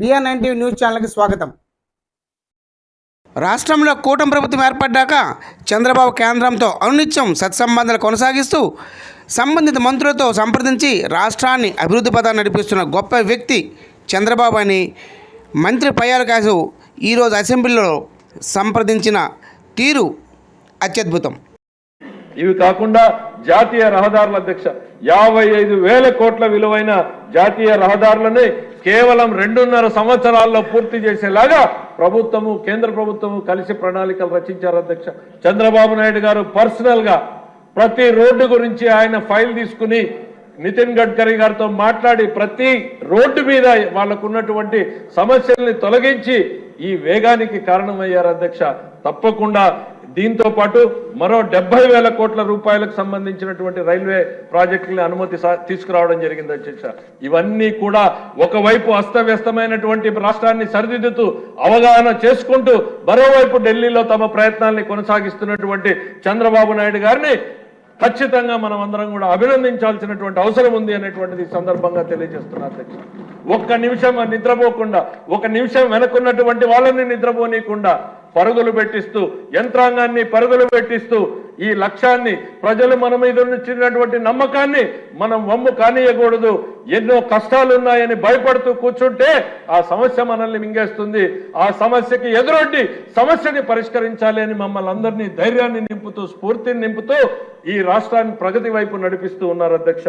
GR nine TV news ఛానల్కి స్వాగతం. రాష్ట్రంలో కూటమి ప్రభుత్వం ఏర్పడ్డాక చంద్రబాబు కేంద్రంతో అనునిత్యం సత్సంబంధాలు కొనసాగిస్తూ సంబంధిత మంత్రులతో సంప్రదించి రాష్ట్రాన్ని అభివృద్ధి పదాన్ని నడిపిస్తున్న గొప్ప వ్యక్తి చంద్రబాబు అని మంత్రి పయ్యాల కాసు ఈరోజు అసెంబ్లీలో సంప్రదించిన తీరు అత్యద్భుతం. ఇవి కాకుండా జాతీయ రహదారుల అధ్యక్ష యాభై ఐదు వేల కోట్ల విలువైన జాతీయ రహదారులని కేవలం రెండున్నర సంవత్సరాల్లో పూర్తి చేసేలాగా ప్రభుత్వము కేంద్ర ప్రభుత్వము కలిసి ప్రణాళికలు రచించారు అధ్యక్ష. చంద్రబాబు నాయుడు గారు పర్సనల్గా ప్రతి రోడ్డు గురించి ఆయన ఫైల్ తీసుకుని నితిన్ గడ్కరీ గారితో మాట్లాడి ప్రతి రోడ్డు మీద వాళ్ళకున్నటువంటి సమస్యల్ని తొలగించి ఈ వేగానికి కారణమయ్యారు అధ్యక్ష. తప్పకుండా దీంతో పాటు మరో డెబ్బై వేల కోట్ల రూపాయలకు సంబంధించినటువంటి రైల్వే ప్రాజెక్టులను అనుమతి తీసుకురావడం జరిగింది అధ్యక్ష ఇవన్నీ కూడా ఒకవైపు అస్తవ్యస్తమైనటువంటి రాష్ట్రాన్ని సరిదిద్దుతూ అవగాహన చేసుకుంటూ మరోవైపు ఢిల్లీలో తమ ప్రయత్నాల్ని కొనసాగిస్తున్నటువంటి చంద్రబాబు నాయుడు గారిని ఖచ్చితంగా మనం అందరం కూడా అభినందించాల్సినటువంటి అవసరం ఉంది అనేటువంటిది సందర్భంగా తెలియజేస్తున్నా అధ్యక్ష. ఒక్క నిమిషం నిద్రపోకుండా ఒక నిమిషం వెనక్కున్నటువంటి వాళ్ళని నిద్రపోనీయకుండా పరుగులు పెట్టిస్తూ యంత్రాంగాన్ని పరుగులు పెట్టిస్తూ ఈ లక్ష్యాన్ని ప్రజలు మన మీద ఉంచినటువంటి నమ్మకాన్ని మనం వమ్ము కానీయకూడదు. ఎన్నో కష్టాలు ఉన్నాయని భయపడుతూ కూర్చుంటే ఆ సమస్య మనల్ని మింగేస్తుంది. ఆ సమస్యకి ఎదురొడ్డి సమస్యని పరిష్కరించాలి అని మమ్మల్ని అందరినీ ధైర్యాన్ని నింపుతూ స్ఫూర్తిని నింపుతూ ఈ రాష్ట్రాన్ని ప్రగతి వైపు నడిపిస్తూ ఉన్నారు అధ్యక్ష.